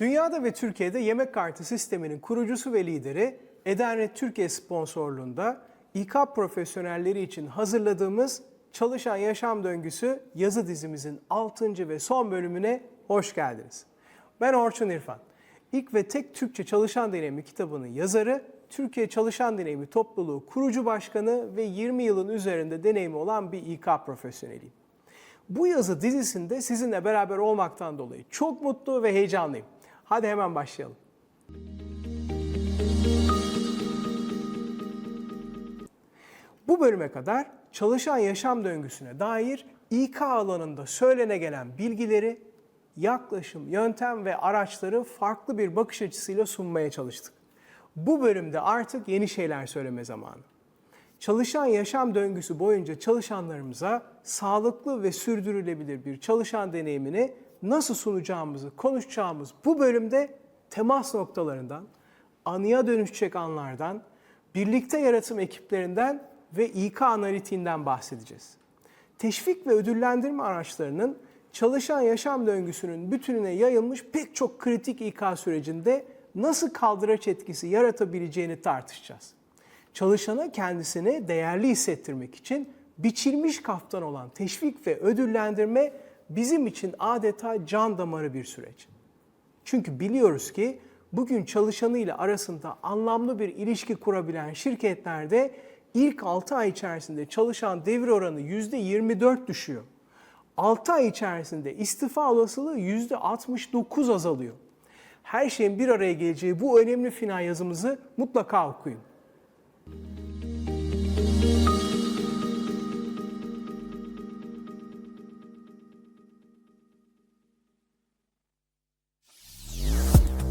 Dünyada ve Türkiye'de yemek kartı sisteminin kurucusu ve lideri Edanet Türkiye sponsorluğunda İK profesyonelleri için hazırladığımız Çalışan Yaşam Döngüsü yazı dizimizin 6. ve son bölümüne hoş geldiniz. Ben Orçun İrfan. İlk ve tek Türkçe Çalışan Deneyimi kitabının yazarı, Türkiye Çalışan Deneyimi Topluluğu kurucu başkanı ve 20 yılın üzerinde deneyimi olan bir İK profesyoneliyim. Bu yazı dizisinde sizinle beraber olmaktan dolayı çok mutlu ve heyecanlıyım. Hadi hemen başlayalım. Bu bölüme kadar çalışan yaşam döngüsüne dair İK alanında söylene gelen bilgileri, yaklaşım, yöntem ve araçları farklı bir bakış açısıyla sunmaya çalıştık. Bu bölümde artık yeni şeyler söyleme zamanı. Çalışan yaşam döngüsü boyunca çalışanlarımıza sağlıklı ve sürdürülebilir bir çalışan deneyimini nasıl sunacağımızı konuşacağımız bu bölümde temas noktalarından, anıya dönüşecek anlardan, birlikte yaratım ekiplerinden ve İK analitiğinden bahsedeceğiz. Teşvik ve ödüllendirme araçlarının çalışan yaşam döngüsünün bütününe yayılmış pek çok kritik İK sürecinde nasıl kaldıraç etkisi yaratabileceğini tartışacağız. Çalışana kendisini değerli hissettirmek için biçilmiş kaftan olan teşvik ve ödüllendirme bizim için adeta can damarı bir süreç. Çünkü biliyoruz ki bugün çalışanıyla arasında anlamlı bir ilişki kurabilen şirketlerde ilk 6 ay içerisinde çalışan devir oranı %24 düşüyor. 6 ay içerisinde istifa olasılığı %69 azalıyor. Her şeyin bir araya geleceği bu önemli final yazımızı mutlaka okuyun.